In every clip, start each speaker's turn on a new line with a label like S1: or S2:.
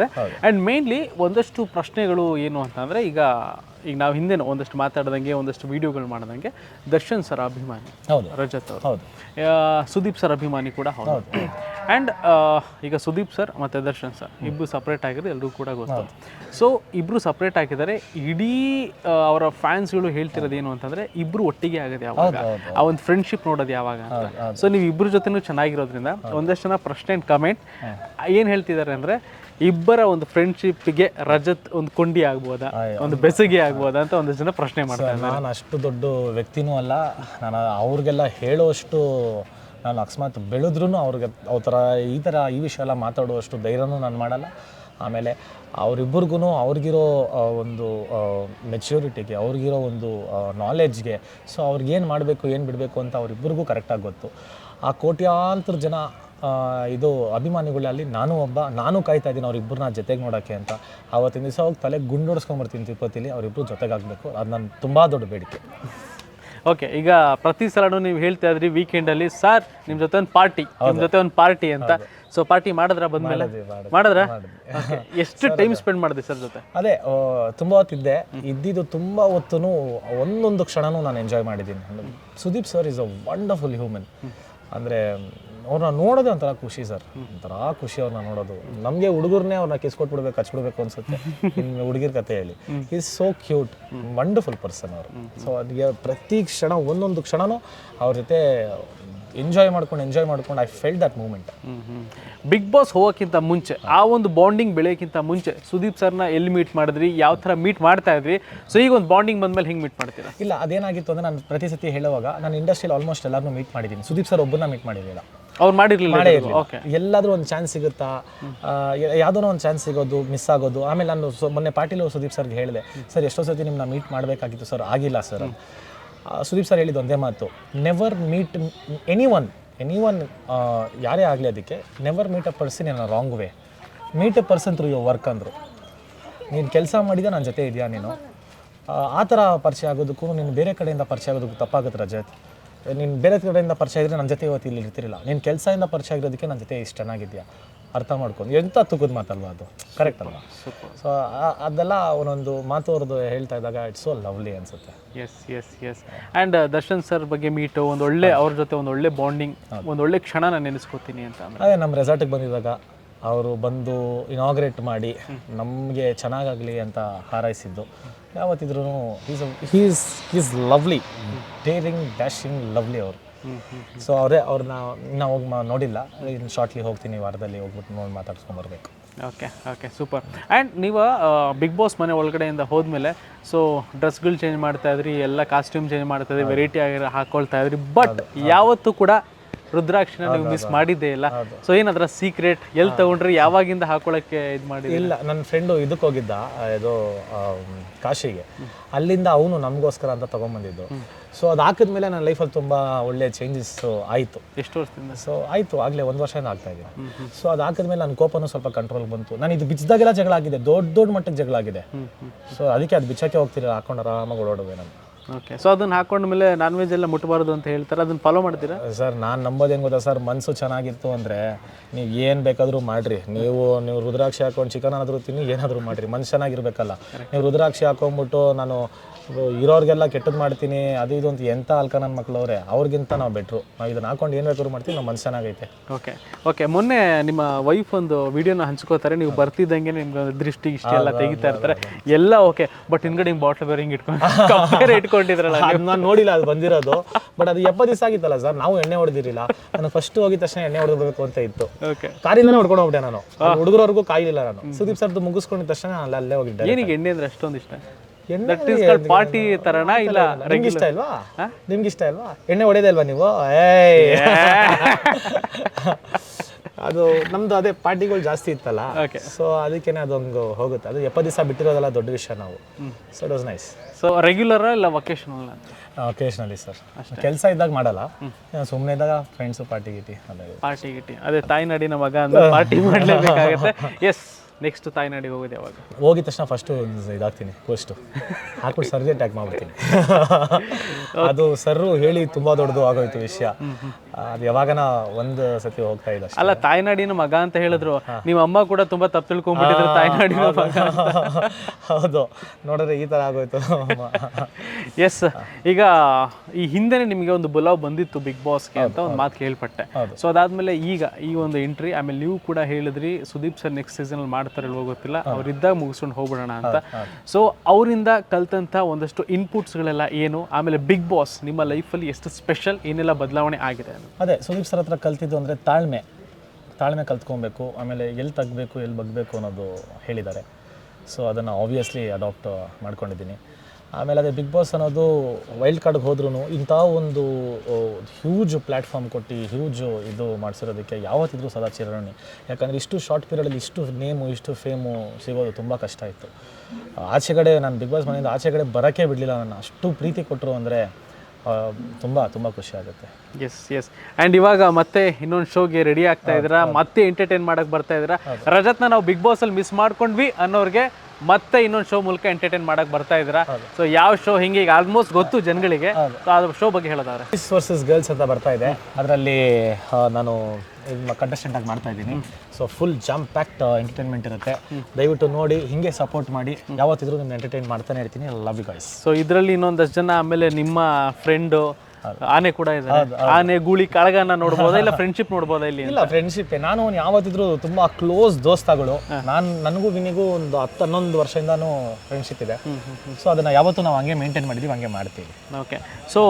S1: ಇರ್ತದೆ and mainly ಒಂದಷ್ಟು ಪ್ರಶ್ನೆಗಳು ಏನು ಅಂತಂದರೆ ಈಗ ಈಗ ನಾವು ಹಿಂದೆ ಒಂದಷ್ಟು ಮಾತಾಡ್ದಂಗೆ ಒಂದಷ್ಟು ವಿಡಿಯೋಗಳು ಮಾಡ್ದಂಗೆ ದರ್ಶನ್ ಸರ್ ಅಭಿಮಾನಿ
S2: ಹೌದು.
S1: ರಜತ್ ಅವರು. ಸುದೀಪ್ ಸರ್ ಅಭಿಮಾನಿ ಕೂಡ ಹೌದು. ಆ್ಯಂಡ್ ಈಗ ಸುದೀಪ್ ಸರ್ ಮತ್ತು ದರ್ಶನ್ ಸರ್ ಇಬ್ಬರು ಸಪ್ರೇಟ್ ಆಗಿರೋದು ಎಲ್ಲರೂ ಕೂಡ ಗೊತ್ತು. ಸೊ ಇಬ್ಬರು ಸಪ್ರೇಟ್ ಆಗಿದ್ದಾರೆ. ಇಡೀ ಅವರ ಫ್ಯಾನ್ಸ್ಗಳು ಹೇಳ್ತಿರೋದು ಏನು ಅಂತಂದರೆ ಇಬ್ಬರು ಒಟ್ಟಿಗೆ ಆಗೋದು ಯಾವಾಗ? ಆ ಒಂದು ಫ್ರೆಂಡ್ಶಿಪ್ ನೋಡೋದು ಯಾವಾಗ ಅಂತ. ಸೊ ನೀವು ಇಬ್ಬರ ಜೊತೆನೂ ಚೆನ್ನಾಗಿರೋದ್ರಿಂದ ಒಂದಷ್ಟು ಜನ ಪ್ರಶ್ನೆ ಆ್ಯಂಡ್ ಕಮೆಂಟ್ ಏನು ಹೇಳ್ತಿದ್ದಾರೆ ಅಂದರೆ ಇಬ್ಬರ ಒಂದು ಫ್ರೆಂಡ್ಶಿಪ್ಗೆ ರಜತ್ ಒಂದು ಕೊಂಡಿ ಆಗ್ಬೋದಾ? ಒಂದು ಬೆಸಗೆ ಆಗ್ಬೋದಾ ಅಂತ ಒಂದಷ್ಟು ಜನ ಪ್ರಶ್ನೆ ಮಾಡ್ತಾರೆ
S2: ನಾನು ಅಷ್ಟು ದೊಡ್ಡ ವ್ಯಕ್ತಿನೂ ಅಲ್ಲ. ನಾನು ಅವ್ರಿಗೆಲ್ಲ ಹೇಳೋಷ್ಟು ನಾನು ಅಕಸ್ಮಾತ್ ಬೆಳೆದ್ರೂ ಅವ್ರಿಗೆ ಅವ್ರ ಥರ ಈ ಥರ ಈ ವಿಷಯ ಎಲ್ಲ ಮಾತಾಡುವಷ್ಟು ಧೈರ್ಯನೂ ನಾನು ಮಾಡಲ್ಲ. ಆಮೇಲೆ ಅವರಿಬ್ಬರಿಗೂ ಅವ್ರಿಗಿರೋ ಒಂದು ಮೆಚ್ಯೂರಿಟಿಗೆ ಅವ್ರಿಗಿರೋ ಒಂದು ನಾಲೆಡ್ಜ್ಗೆ ಸೊ ಅವ್ರಿಗೇನು ಮಾಡಬೇಕು, ಏನು ಬಿಡಬೇಕು ಅಂತ ಅವರಿಬ್ಬರಿಗೂ ಕರೆಕ್ಟಾಗಿ ಗೊತ್ತು. ಆ ಕೋಟ್ಯಾಂತರ ಜನ ಇದು ಅಭಿಮಾನಿಗಳಲ್ಲಿ ನಾನು ಒಬ್ಬ, ನಾನು ಕಾಯ್ತಾ ಇದ್ದೀನಿ ಅವ್ರಿಬ್ಬರನ್ನ ಜೊತೆಗೆ ನೋಡೋಕ್ಕೆ ಅಂತ. ಆವತ್ತಿನ ದಿವಸ ಹೋಗಿ ತಲೆ ಗುಂಡೋಡಿಸ್ಕೊಂಬರ್ತೀನಿ ತಿರುಪತಿಲಿ ಅವರಿಬ್ಬರು ಜೊತೆಗಾಗಬೇಕು ಅದು ನನ್ನ ತುಂಬ ದೊಡ್ಡ ಬೇಡಿಕೆ.
S1: ಓಕೆ ಈಗ ಪ್ರತಿ ಸಲನೂ ನೀವು ಹೇಳ್ತಾ ಇದ್ರಿ ವೀಕೆಂಡಲ್ಲಿ ಸರ್ ನಿಮ್ಮ ಜೊತೆ ಒಂದು ಪಾರ್ಟಿ ನಿಮ್ಮ ಜೊತೆ ಒಂದು ಪಾರ್ಟಿ ಅಂತ. ಸೊ ಪಾರ್ಟಿ ಮಾಡಿದ್ರ ಬಂದ್ಮೇಲೆ. ಮಾಡಿದ್ರ? ಎಷ್ಟು ಟೈಮ್ ಸ್ಪೆಂಡ್ ಮಾಡಿದೆ ಸರ್ ಜೊತೆ?
S2: ಅದೇ ತುಂಬಾ ತುಂಬ ಹೊತ್ತಿದ್ದೆ ಇದ್ದಿದ್ದು ತುಂಬ ಹೊತ್ತು ಒಂದೊಂದು ಕ್ಷಣನೂ ನಾನು ಎಂಜಾಯ್ ಮಾಡಿದ್ದೀನಿ. Sudeep sir is a wonderful human ಅಂದರೆ ಅವ್ರನ್ನ ನೋಡೋದೇ ಒಂಥರ ಖುಷಿ ಸರ್. ಒಂಥರ ಖುಷಿ ಅವ್ರನ್ನ ನೋಡೋದು. ನಮಗೆ ಹುಡುಗರನ್ನೇ ಅವ್ರನ್ನ ಕಿಸ್ಕೊಟ್ಬಿಡ್ಬೇಕು ಹಚ್ಬಿಡ್ಬೇಕು ಅನ್ಸುತ್ತೆ. ಇನ್ನು ಹುಡುಗಿರ ಕತೆ ಹೇಳಿ. Is so cute wonderful person ಅವರು. ಸೊ ಅದಕ್ಕೆ ಪ್ರತಿ ಕ್ಷಣ ಒಂದೊಂದು ಕ್ಷಣನೂ ಅವ್ರ ಜೊತೆ ಎಂಜಾಯ್ ಮಾಡ್ಕೊಂಡು ಎಂಜಾಯ್ ಮಾಡ್ಕೊಂಡು I fell that moment
S1: Big Boss ಹೋಗೋಕ್ಕಿಂತ ಮುಂಚೆ ಆ ಒಂದು ಬಾಂಡಿಂಗ್ ಬೆಳೆಯೋಕ್ಕಿಂತ ಮುಂಚೆ ಸುದೀಪ್ ಸರ್ನ ಎಲ್ಲಿ ಮೀಟ್ ಮಾಡಿದ್ರಿ? ಯಾವ ಥರ ಮೀಟ್ ಮಾಡ್ತಾ ಇದ್ರಿ? ಸೊ ಈಗ ಒಂದು ಬಾಂಡಿಂಗ್ ಬಂದ್ಮೇಲೆ ಹಿಂಗೆ ಮೀಟ್ ಮಾಡ್ತೀರಾ?
S2: ಇಲ್ಲ ಅದೇನಾಗಿತ್ತು ಅಂದರೆ ನಾನು ಪ್ರತಿ ಸತಿ ಹೇಳುವಾಗ ನಾನು ಇಂಡಸ್ಟ್ರಿಯಲ್ಲಿ ಆಲ್ಮೋಸ್ಟ್ ಎಲ್ಲರನ್ನೂ ಮೀಟ್ ಮಾಡಿದ್ದೀನಿ. ಸುದೀಪ್ ಸರ್ ಒಬ್ಬನ ಮೀಟ್ ಮಾಡಿರಲಿಲ್ಲ.
S1: ಅವ್ರು ಮಾಡಿರಲಿಲ್ಲ
S2: ಮಾಡೇ
S1: ಇದು. ಓಕೆ
S2: ಎಲ್ಲಾದ್ರೂ ಒಂದು ಚಾನ್ಸ್ ಸಿಗುತ್ತಾ? ಯಾವ್ದೋ ಒಂದು ಚಾನ್ಸ್ ಸಿಗೋದು ಮಿಸ್ ಆಗೋದು. ಆಮೇಲೆ ನಾನು ಸೊ ಮೊನ್ನೆ ಅವರು ಸುದೀಪ್ ಸರ್ಗೆ ಹೇಳಿದೆ ಸರ್ ಎಷ್ಟೋ ಸತಿ ನಿಮ್ಮನ್ನ ಮೀಟ್ ಮಾಡಬೇಕಾಗಿತ್ತು ಸರ್ ಆಗಿಲ್ಲ ಸರ್. ಸುದೀಪ್ ಸರ್ ಹೇಳಿದ್ದು ಒಂದೇ ಮಾತು never meet anyone anyone ಯಾರೇ ಆಗಲಿ ಅದಕ್ಕೆ ನೆವರ್ ಮೀಟ್ ಅ ಪರ್ಸನ್ ಏನೋ a wrong way meet a person through your work ಅಂದರು. ನೀನು ಕೆಲಸ ಮಾಡಿದ ನನ್ನ ಜೊತೆ ಇದೆಯಾ ನೀನು? ಆ, ಆ ಥರ ಪರಿಚಯ ಆಗೋದಕ್ಕೂ ನೀನು ಬೇರೆ ಕಡೆಯಿಂದ ಪರಿಚಯ ಆಗೋದಕ್ಕೂ ತಪ್ಪಾಗುತ್ತೆ ರಜತ್? ನೀನು ಬೇರೆ ಕಡೆಯಿಂದ ಪರಿಚಯ ಇದ್ದರೆ ನನ್ನ ಜೊತೆ ಇವತ್ತು ಇಲ್ಲಿ ಇರ್ತಿರಲಿಲ್ಲ. ನೀನು ಕೆಲಸದಿಂದ ಪರಿಚಯ ಆಗಿರೋದಕ್ಕೆ ನನ್ನ ಜೊತೆ ಇಷ್ಟು ಚೆನ್ನಾಗಿದ್ಯಾ? ಅರ್ಥ ಮಾಡ್ಕೊಂಡು. ಎಂಥ ತುಗದ ಮಾತಲ್ವಾ ಅದು? ಕರೆಕ್ಟ್ ಅಲ್ವಾ? ಸೊ ಅದೆಲ್ಲ ಒಂದೊಂದು ಮಾತು ಅವ್ರದ್ದು ಹೇಳ್ತಾ ಇದ್ದಾಗ ಇಟ್ಸ್ ಸೋ ಲವ್ಲಿ ಅನ್ಸುತ್ತೆ.
S1: Yes yes yes and Darshan sir ಬಗ್ಗೆ ಮೀಟು ಒಂದು ಒಳ್ಳೆ ಅವ್ರ ಜೊತೆ ಒಂದು ಒಳ್ಳೆ ಬಾಂಡಿಂಗ್ ಒಂದು ಒಳ್ಳೆ ಕ್ಷಣ ನಾನು ನೆನೆಸ್ಕೋತೀನಿ ಅಂತ
S2: ಅದೇ ನಮ್ಮ ರೆಸಾರ್ಟಿಗೆ ಬಂದಿದ್ದಾಗ ಅವರು ಬಂದು ಇನಾಗ್ರೇಟ್ ಮಾಡಿ ನಮಗೆ ಚೆನ್ನಾಗಾಗಲಿ ಅಂತ ಹಾರೈಸಿದ್ದು. ಯಾವತ್ತಿದ್ರೂ is he's is lovely daring dashing lovely ಅವರು. ಸೊ ಅವರೇ ಅವ್ರನ್ನ ಇನ್ನೂ ಹೋಗಿ ಮಾ ನೋಡಿಲ್ಲ. ಇನ್ನು ಶಾರ್ಟ್ಲಿ ಹೋಗ್ತೀನಿ ವಾರದಲ್ಲಿ ಹೋಗ್ಬಿಟ್ಟು ನೋಡಿ ಮಾತಾಡ್ಸ್ಕೊಂಬರ್ಬೇಕು
S1: ಓಕೆ ಓಕೆ ಸೂಪರ್ ಆ್ಯಂಡ್ ನೀವು ಬಿಗ್ ಬಾಸ್ ಮನೆ ಒಳಗಡೆಯಿಂದ ಹೋದ್ಮೇಲೆ ಸೊ ಡ್ರೆಸ್ಗಳು ಚೇಂಜ್ ಮಾಡ್ತಾ ಇದ್ರಿ ಎಲ್ಲ ಕಾಸ್ಟ್ಯೂಮ್ ಚೇಂಜ್ ಮಾಡ್ತಾ ಇದ್ರಿ ವೆರೈಟಿ ಆಗಿ ಹಾಕೊಳ್ತಾ ಇದ್ರಿ ಬಟ್ ಯಾವತ್ತೂ ಕೂಡ ರುದ್ರಾಕ್ಷಿನ ನೀವು ಮಿಸ್ ಮಾಡಿದ್ದೇ ಇಲ್ಲ. ಸೊ ಏನದ್ರ ಸೀಕ್ರೆಟ್ ಎಲ್ಲಿ ತಗೊಂಡ್ರಿ? ಯಾವಾಗಿಂದ ಹಾಕೊಳಕ್ಕೆ ಇದು ಮಾಡಿ
S2: ಇಲ್ಲ ನನ್ನ ಫ್ರೆಂಡು ಇದಕ್ಕೆ ಹೋಗಿದ್ದ ಇದು ಕಾಶಿಗೆ. ಅಲ್ಲಿಂದ ಅವನು ನಮಗೋಸ್ಕರ ಅಂತ ತಗೊಂಬಂದಿದ್ದು. ಸೊ ಅದು ಹಾಕಿದ್ಮೇಲೆ ನನ್ನ ಲೈಫಲ್ಲಿ ತುಂಬ ಒಳ್ಳೆ ಚೇಂಜಸ್ ಆಯಿತು.
S1: ಎಷ್ಟು ವರ್ಷದಿಂದ?
S2: ಸೊ ಆಯಿತು ಆಗಲೇ ಒಂದು ವರ್ಷದಿಂದ ಆಗ್ತಾ ಇದೆ. ಸೊ ಅದು ಹಾಕಿದ್ಮೇಲೆ ನನ್ನ ಕೋಪನೂ ಸ್ವಲ್ಪ ಕಂಟ್ರೋಲ್ ಬಂತು. ನಾನು ಇದು ಬಿಚ್ಚಿದಾಗೆಲ್ಲ ಜಗಳ ಆಗಿದೆ ದೊಡ್ಡ ದೊಡ್ಡ ಮಟ್ಟಕ್ಕೆ ಜಗಳ ಆಗಿದೆ. ಸೊ ಅದಕ್ಕೆ ಅದು ಬಿಚ್ಚಕ್ಕೆ ಹೋಗ್ತಿರಲ್ಲ ಹಾಕೊಂಡು ಆರಾಮಾಗಿ ಓಡೋಡುವೆ ನಾನು
S1: ಓಕೆ ಸೊ ಅದನ್ನ ಹಾಕೊಂಡ್ಮೇಲೆ ನಾನ್ ವೆಜ್ ಎಲ್ಲ ಮುಟ್ಟಬಾರ್ದು ಅಂತ ಹೇಳ್ತಾರೆ. ಅದನ್ನ ಫಾಲೋ ಮಾಡ್ತೀರಾ?
S2: ಸರ್ ನಾನು ನಂಬೋದೇನು ಗೊತ್ತಾ? ಸರ್ ಮನಸ್ಸು ಚೆನ್ನಾಗಿತ್ತು ಅಂದರೆ ನೀವು ಏನು ಬೇಕಾದರೂ ಮಾಡಿರಿ. ನೀವು ನೀವು ರುದ್ರಾಕ್ಷಿ ಹಾಕೊಂಡು ಚಿಕನ್ ಆದರೂ ತಿನ್ನಿ ಏನಾದರೂ ಮಾಡಿರಿ. ಮನ್ಸು ಚೆನ್ನಾಗಿರ್ಬೇಕಲ್ಲ. ನೀವು ರುದ್ರಾಕ್ಷಿ ಹಾಕೊಂಡ್ಬಿಟ್ಟು ನಾನು ಇರೋರಿಗೆಲ್ಲ ಕೆಟ್ಟದ್ದು ಮಾಡ್ತೀನಿ ಅದು ಇದು ಅಂತ ಎಂಥ ಅಲ್ಕ ನನ್ನ ಮಕ್ಕಳವ್ರೆ ಅವ್ರಿಗಿಂತ ನಾವು ಬೆಟ್ರು ನಾವು ಇದನ್ನ ಹಾಕೊಂಡು ಏನು ಬೇಕಾದ್ರೂ ಮಾಡ್ತೀವಿ ನಮ್ಮ ಮನ್ಸು ಚೆನ್ನಾಗೈತೆ.
S1: ಓಕೆ ಓಕೆ ಮೊನ್ನೆ ನಿಮ್ಮ ವೈಫ್ ಒಂದು ವಿಡಿಯೋನ ಹಂಚ್ಕೋತಾರೆ. ನೀವು ಬರ್ತಿದ್ದಂಗೆ ನಿಮ್ಗೆ ದೃಷ್ಟಿ ಇಷ್ಟ ಎಲ್ಲ ತೆಗಿತಾ ಇರ್ತಾರೆ. ಎಲ್ಲ ಓಕೆ ಬಟ್ ಹಿಂದ್ಗಡೆ ಹಿಂಗೆ ಬಾಟ್ಲ್ ಬೇರೆ ಹಿಂಗೆ ಇಟ್ಕೊಂಡು ಬೇರೆ ಇಟ್ಕೊಂಡಿದ್ರಲ್ಲ
S2: ನಾನು ನೋಡಿಲ್ಲ ಅದು ಬಂದಿರೋದು. ಬಟ್ ಅದು ಎಪ್ಪತ್ತು ದಿವಸ ಆಗಿತ್ತಲ್ಲ ಸರ್ ನಾವು ಎಣ್ಣೆ ಹೊಡೆದಿರಲಿಲ್ಲ. ನಾನು ಫಸ್ಟ್ ಹೋಗಿದ ತಕ್ಷಣ ಎಣ್ಣೆ ಹೊಡೆದಬೇಕು ಅಂತ ಇತ್ತು. ಕಾರಿಂದನೇ ಹೊಡ್ಕೊಂಡು ಹೋಗ್ಬಿಟ್ಟೆ ನಾನು. ಹುಡುಗರವರೆಗೂ ಕಾಯಿಲಿಲ್ಲ ನಾನು. ಸುದೀಪ್ ಸರ್ದು ಮುಗಿಸ್ಕೊಂಡಿದ ತಕ್ಷಣ ನಾನು ಅಲ್ಲೇ ಹೋಗಿದ್ದೆ.
S1: ಏನಿಗೆ ಎಣ್ಣೆ ಅಂದ್ರೆ ಅಷ್ಟೊಂದು ಇಷ್ಟ? ಪಾರ್ಟಿ ತರನಾ ಇಲ್ಲ
S2: ನಿಮ್ಗೆ ಇಷ್ಟ ಇಲ್ವಾ? ನಿಮ್ಗೆ ಇಷ್ಟ ಇಲ್ವಾ? ಎಣ್ಣೆ ಹೊಡೆದೇ ಇಲ್ವಾ ನೀವು? ಏಯ್. ಅದು ನಮ್ದು ಅದೇ ಪಾರ್ಟಿಗಳು ಜಾಸ್ತಿ ಇತ್ತಲ್ಲ. ಸೊ ಅದಕ್ಕೇನೆ ಅದೊಂದು ಹೋಗುತ್ತೆ. ಅದು ಎಪ್ಪತ್ತು ದಿವಸ ಬಿಟ್ಟಿರೋದಲ್ಲ ದೊಡ್ಡ ವಿಷಯ ನಾವು. So it was nice
S1: so regular ಇಲ್ಲ ವೊಕೇಶನಲ್ ಅಂತ
S2: ಒಕೇಶ್ನಲಿ ಸರ್ ಕೆಲಸ ಇದ್ದಾಗ ಮಾಡಲ್ಲ. ಸುಮ್ಮನೆ ಇದ್ದಾಗ ಫ್ರೆಂಡ್ಸು ಪಾರ್ಟಿ ಗೀಟಿ ಅದೇ.
S1: ಪಾರ್ಟಿ ಗಿಟಿ. ಅದೇ ತಾಯಿ ನಡಿನ ಮಗ ಅಂದ್ರೆ ಪಾರ್ಟಿ ಮಾಡಲೇಬೇಕಾಗುತ್ತೆ. ಎಸ್ ನೆಕ್ಸ್ಟ್ ತಾಯ್ನಾಡಿಗೆ ಹೋಗೋದು ಯಾವಾಗ?
S2: ಹೋಗಿದ ತಕ್ಷಣ ಫಸ್ಟು ಇದಾಗ್ತೀನಿ ಕೋಸ್ಟು ಹಾಕ್ಬಿಟ್ಟು ಸರ್ಜೆ ಅಟ್ಯಾಕ್ ಮಾಡ್ಬಿಡ್ತೀನಿ. ಅದು ಸರ್ರು ಹೇಳಿ ತುಂಬ ದೊಡ್ಡದು ಆಗೋಯ್ತು ವಿಷಯ. ಅದು ಯಾವಾಗನ ಒಂದು ಸತಿ ಹೋಗ್ತಾ ಇಲ್ಲ
S1: ಅಲ್ಲ ತಾಯ್ನಾಡಿನ ಮಗ ಅಂತ ಹೇಳಿದ್ರು. ನಿಮ್ಮ ಅಮ್ಮ ಕೂಡ ತುಂಬಾ ತಪ್ಪು ತಿಳ್ಕೊಂಡ್ಬಿಟ್ಟಿದ್ರು ತಾಯ್ನಾಡಿನ ಮಗ
S2: ಹೌದು. ನೋಡಿದ್ರೆ ಈ ಥರ ಆಗೋಯ್ತು.
S1: ಎಸ್ ಈಗ ಈ ಹಿಂದೆನೆ ನಿಮಗೆ ಒಂದು ಬುಲಾವ್ ಬಂದಿತ್ತು ಬಿಗ್ ಬಾಸ್ಗೆ ಅಂತ ಒಂದು ಮಾತು ಕೇಳ್ಪಟ್ಟೆ. ಸೊ ಅದಾದ್ಮೇಲೆ ಈಗ ಈ ಒಂದು ಎಂಟ್ರಿ ಆಮೇಲೆ ನೀವು ಕೂಡ ಹೇಳಿದ್ರಿ ಸುದೀಪ್ ಸರ್ ನೆಕ್ಸ್ಟ್ ಸೀಸನ್ ಅಲ್ಲಿ ಮಾಡ್ತಾರೆ ಇಲ್ವೋ ಗೊತ್ತಿಲ್ಲ. ಅವರಿದ್ದಾಗ ಮುಗಿಸ್ಕೊಂಡು ಹೋಗ್ಬಿಡೋಣ ಅಂತ. ಸೊ ಅವರಿಂದ ಕಲ್ತಂಥ ಒಂದಷ್ಟು ಇನ್ಪುಟ್ಸ್ಗಳೆಲ್ಲ ಏನು? ಆಮೇಲೆ ಬಿಗ್ ಬಾಸ್ ನಿಮ್ಮ ಲೈಫಲ್ಲಿ ಎಷ್ಟು ಸ್ಪೆಷಲ್ ಏನೆಲ್ಲ ಬದಲಾವಣೆ ಆಗಿದೆ
S2: ಅದೇ ಸುದೀಪ್ ಸರ್ ಹತ್ರ ಕಲ್ತಿದ್ದು ಅಂದರೆ ತಾಳ್ಮೆ. ತಾಳ್ಮೆ ಕಲ್ತ್ಕೊಬೇಕು ಆಮೇಲೆ ಎಲ್ಲಿ ತಗ್ಬೇಕು ಎಲ್ಲಿ ಬಗ್ಬೇಕು ಅನ್ನೋದು ಹೇಳಿದ್ದಾರೆ. ಸೊ ಅದನ್ನು ಆಬ್ವಿಯಸ್ಲಿ ಅಡಾಪ್ಟ್ ಮಾಡ್ಕೊಂಡಿದ್ದೀನಿ. ಆಮೇಲೆ ಅದೇ ಬಿಗ್ ಬಾಸ್ ಅನ್ನೋದು ವೈಲ್ಡ್ ಕಾರ್ಡ್ಗೆ ಹೋದ್ರೂ ಇಂಥ ಒಂದು ಹ್ಯೂಜ್ ಪ್ಲ್ಯಾಟ್ಫಾರ್ಮ್ ಕೊಟ್ಟು ಹ್ಯೂಜ್ ಇದು ಮಾಡಿಸಿರೋದಕ್ಕೆ ಯಾವತ್ತಿದ್ರೂ ಸದಾ ಚಿರಣಿ ಯಾಕಂದರೆ ಇಷ್ಟು ಶಾರ್ಟ್ ಪೀರಿಯಡಲ್ಲಿ ಇಷ್ಟು ನೇಮು ಇಷ್ಟು ಫೇಮು ಸಿಗೋದು ತುಂಬ ಕಷ್ಟ ಇತ್ತು. ಆಚೆಗಡೆ ನಾನು ಬಿಗ್ ಬಾಸ್ ಮನೆಯಿಂದ ಆಚೆಗಡೆ ಬರೋಕ್ಕೆ ಬಿಡಲಿಲ್ಲ ನಾನು ಅಷ್ಟು ಪ್ರೀತಿ ಕೊಟ್ಟರು ಅಂದರೆ ತುಂಬ ತುಂಬ ಖುಷಿ ಆಗುತ್ತೆ.
S1: ಎಸ್ ಎಸ್ ಆ್ಯಂಡ್ ಇವಾಗ ಮತ್ತೆ ಇನ್ನೊಂದು ಶೋಗೆ ರೆಡಿ ಆಗ್ತಾ ಇದ್ದೀರಾ? ಮತ್ತೆ ಎಂಟರ್ಟೈನ್ ಮಾಡೋಕ್ಕೆ ಬರ್ತಾ ಇದ್ದೀರಾ? ರಜತ್ನ ನಾವು ಬಿಗ್ ಬಾಸಲ್ಲಿ ಅಲ್ಲಿ ಮಿಸ್ ಮಾಡ್ಕೊಂಡ್ವಿ ಅನ್ನೋರ್ಗೆ ಮತ್ತೆ ಇನ್ನೊಂದು ಶೋ ಮೂಲಕ ಎಂಟರ್ಟೈನ್ ಮಾಡಕ್ ಬರ್ತಾ ಇದ್ದೀರಾ? ಸೊ ಯಾವ ಶೋ ಹಿಂಗೆ ಈಗ ಆಲ್ಮೋಸ್ಟ್ ಗೊತ್ತು ಜನಗಳಿಗೆ. ಸೊ ಅದ್ರ ಶೋ ಬಗ್ಗೆ ಹೇಳೋದಾದ್ರೆ.
S2: ಬಾಯ್ಸ್ ವರ್ಸಸ್ ಗರ್ಲ್ಸ್ ಅಂತ ಬರ್ತಾ ಇದೆ. ಅದರಲ್ಲಿ ನಾನು ಕಂಟೆಸ್ಟೆಂಟ್ ಆಗಿ ಮಾಡ್ತಾ ಇದ್ದೀನಿ. So full jam packed entertainment ಇರುತ್ತೆ. ದಯವಿಟ್ಟು ನೋಡಿ ಹಿಂಗೆ ಸಪೋರ್ಟ್ ಮಾಡಿ. ಯಾವತ್ತಿದ್ರೂ ನಿಮ್ಗೆ ಎಂಟರ್ಟೈನ್ ಮಾಡ್ತಾನೆ ಇರ್ತೀನಿ. ಲವ್ ಯು ಗಾಯ್ಸ್
S1: ಸೊ ಇದರಲ್ಲಿ ಇನ್ನೊಂದಷ್ಟು ಜನ ಆಮೇಲೆ ನಿಮ್ಮ ಫ್ರೆಂಡು ಆನೆ ಕೂಡ ಇದೆ. ಆನೆ ಗೂಳಿ ಕಾಳಗನ ನೋಡ್ಬೋದಾ ಇಲ್ಲ ಫ್ರೆಂಡ್ಶಿಪ್ ನೋಡ್ಬೋದಾ ಇಲ್ಲಿ
S2: ಇಲ್ಲ ಫ್ರೆಂಡ್ಶಿಪ್ ನಾನು ಅವ್ನು ಯಾವತ್ತಿದ್ರು ತುಂಬಾ ಕ್ಲೋಸ್ ದೋಸ್ತಾಗಳು. ನಾನು ನನಗೂ ವಿನಿಗೂ ಒಂದು ಹತ್ತು ಹನ್ನೊಂದು ವರ್ಷದಿಂದನೂ ಫ್ರೆಂಡ್ಶಿಪ್ ಇದೆ. ಸೊ ಅದನ್ನ ಯಾವತ್ತೂ ನಾವು ಹಂಗೆ ಮೇಂಟೈನ್ ಮಾಡಿದ್ವಿ ಹಂಗೆ ಮಾಡ್ತೀವಿ.
S1: ಓಕೆ ಸೊ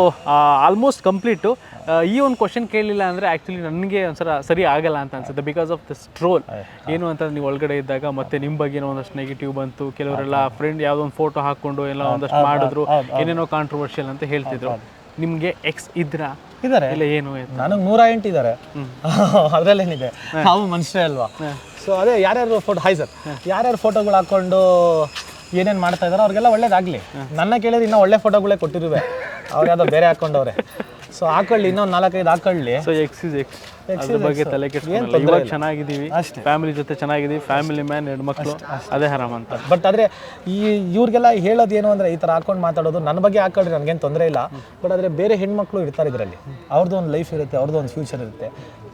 S1: ಆಲ್ಮೋಸ್ಟ್ ಕಂಪ್ಲೀಟು ಈ ಒಂದು ಕ್ವಶನ್ ಕೇಳಲಿಲ್ಲ ಅಂದರೆ ಆ್ಯಕ್ಚುಲಿ ನನಗೆ ಒಂಥರ ಸರಿ ಆಗಲ್ಲ ಅಂತ ಅನ್ಸುತ್ತೆ ಬಿಕಾಸ್ ಆಫ್ ದಿಸ್ ಟ್ರೋಲ್ ಏನು ಅಂತ ನೀವು ಒಳಗಡೆ ಇದ್ದಾಗ ಮತ್ತೆ ನಿಮ್ಮ ಬಗ್ಗೆನೋ ಒಂದಷ್ಟು ನೆಗೆಟಿವ್ ಬಂತು. ಕೆಲವರೆಲ್ಲ ಫ್ರೆಂಡ್ ಯಾವುದೋ ಒಂದು ಫೋಟೋ ಹಾಕ್ಕೊಂಡು ಎಲ್ಲ ಒಂದಷ್ಟು ಮಾಡಿದ್ರು. ಏನೇನೋ ಕಾಂಟ್ರವರ್ಷಿಯಲ್ ಅಂತ ಹೇಳ್ತಿದ್ರು. ನಿಮಗೆ ಎಕ್ಸ್ ಇದ್ರಾ?
S2: ಇದ್ದಾರೆ
S1: ಇಲ್ಲ ಏನು
S2: ನನಗೆ ನೂರ ಎಂಟು ಇದ್ದಾರೆ ಅದರಲ್ಲೇನಿದೆ. ನಾವು ಮನುಷ್ಯ ಅಲ್ವಾ? ಸೊ ಅದೇ ಯಾರ್ಯಾರು ಫೋಟೋ ಹಾಯ್ ಸರ್ ಯಾರ್ಯಾರು ಫೋಟೋಗಳು ಹಾಕೊಂಡು ಏನೇನು ಮಾಡ್ತಾ ಇದಾರೋ ಅವ್ರಿಗೆಲ್ಲ ಒಳ್ಳೇದಾಗಲಿ. ನನ್ನ ಕೇಳಿದ್ರೆ ಇನ್ನೂ ಒಳ್ಳೆ ಫೋಟೋಗಳೇ ಕೊಟ್ಟಿರುವೆ. ಅವ್ರು ಯಾವುದೋ ಬೇರೆ ಹಾಕೊಂಡವ್ರೆ. ಸೊ ಹಾಕೊಳ್ಳಿ ಇನ್ನೊಂದು ನಾಲ್ಕೈದು ಹಾಕೊಳ್ಳಿ.
S1: ಸೊ ಎಕ್ಸ್ ಇಸ್ ಎಕ್ಸ್ ಅದ್ರ ಬಗ್ಗೆ ತಲೆ ಕೆಡ್ಸ್ಕೊಳ್ಳಲ್ಲ ಇವಾಗ ಚೆನ್ನಾಗಿದ್ದೀವಿ. ಫ್ಯಾಮಿಲಿ ಜೊತೆ ಚೆನ್ನಾಗಿದ್ದೀವಿ. ಫ್ಯಾಮಿಲಿ ಮ್ಯಾನ್ ಹೆಣ್ಮಕ್ಳು ಅದೇ ಹರಾಮ್ ಅಂತ.
S2: ಬಟ್ ಆದರೆ ಈ ಇವ್ರಿಗೆಲ್ಲ ಹೇಳೋದು ಏನು ಅಂದರೆ ಈ ಥರ ಹಾಕೊಂಡು ಮಾತಾಡೋದು ನನ್ನ ಬಗ್ಗೆ ಹಾಕೊಳ್ಳಿ ನನಗೇನು ತೊಂದರೆ ಇಲ್ಲ. ಬಟ್ ಆದರೆ ಬೇರೆ ಹೆಣ್ಮಕ್ಳು ಇರ್ತಾರೆ ಇದರಲ್ಲಿ. ಅವ್ರದ್ದು ಒಂದು ಲೈಫ್ ಇರುತ್ತೆ ಅವ್ರದ್ದು ಒಂದು ಫ್ಯೂಚರ್ ಇರುತ್ತೆ.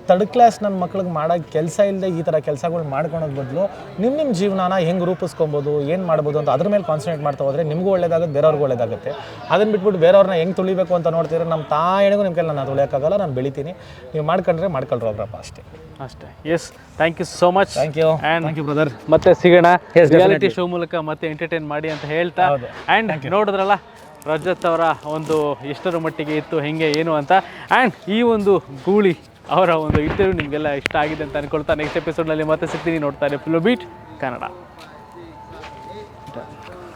S2: ತರ್ಡ್ ಕ್ಲಾಸ್ ನನ್ನ ಮಕ್ಳಿಗೆ ಮಾಡೋ ಕೆಲಸ ಇಲ್ಲದೆ ಈ ಥರ ಕೆಲಸಗಳು ಮಾಡ್ಕೊಳೋದ್ ಬದಲು ನಿಮ್ಮ ನಿಮ್ಮ ಜೀವನನ ಹೆಂಗೆ ರೂಪಿಸ್ಕೊಬೋದು ಏನು ಮಾಡ್ಬೋದು ಅಂತ ಅದ್ರ ಮೇಲೆ ಕಾನ್ಸಂಟ್ರೇಟ್ ಮಾಡ್ತಾ ಹೋದರೆ ನಿಮಗೂ ಒಳ್ಳೇದಾಗುತ್ತೆ ಬೇರೆಯವ್ರಿಗೂ ಒಳ್ಳೇದಾಗುತ್ತೆ. ಅದನ್ನು ಬಿಟ್ಬಿಟ್ಟು ಬೇರೆಯವ್ರನ್ನ ಹೆಂಗೆ ತುಳಿಬೇಕು ಅಂತ ನೋಡ್ತೀರ ನಮ್ಮ ತಾಯಿಗೂ ನಿಮ್ಮ ಕೈಲಿ ನಾನು ತುಳಿಯೋಕ್ಕಾಗಲ್ಲ ನಾನು ಬೆಳಿತೀನಿ. ನೀವು ಮಾಡ್ಕೊಂಡ್ರೆ ಮಾಡ್ಕೊಳ್ರಿ ಹೋಗ್ರಪ್ಪ ಅಷ್ಟೇ.
S1: ಅಷ್ಟೇ. Yes thank you so much
S2: thank you
S1: and
S2: thank you brother
S1: ಮತ್ತೆ ಸಿಗೋಣ ರಿಯಾಲಿಟಿ ಶೋ ಮೂಲಕ ಮತ್ತೆ ಎಂಟರ್ಟೈನ್ ಮಾಡಿ ಅಂತ ಹೇಳ್ತಾ. ಆ್ಯಂಡ್ ನೋಡಿದ್ರಲ್ಲ ರಜತ್ ಅವರ ಒಂದು ಎಷ್ಟರ ಮಟ್ಟಿಗೆ ಇತ್ತು ಹೆಂಗೆ ಏನು ಅಂತ. ಆ್ಯಂಡ್ ಈ ಒಂದು ಗೂಳಿ ಅವರ ಒಂದು ಇಂಟರ್ವ್ಯೂ ನಿಮಗೆಲ್ಲ ಇಷ್ಟ ಆಗಿದೆ ಅಂತ ಅನ್ಕೊಳ್ತಾ ನೆಕ್ಸ್ಟ್ ಎಪಿಸೋಡ್ನಲ್ಲಿ ಮತ್ತೆ ಸಿಗ್ತೀನಿ. ನೋಡ್ತಾರೆ ಫ್ಲೋ ಬೀಟ್ ಕನ್ನಡ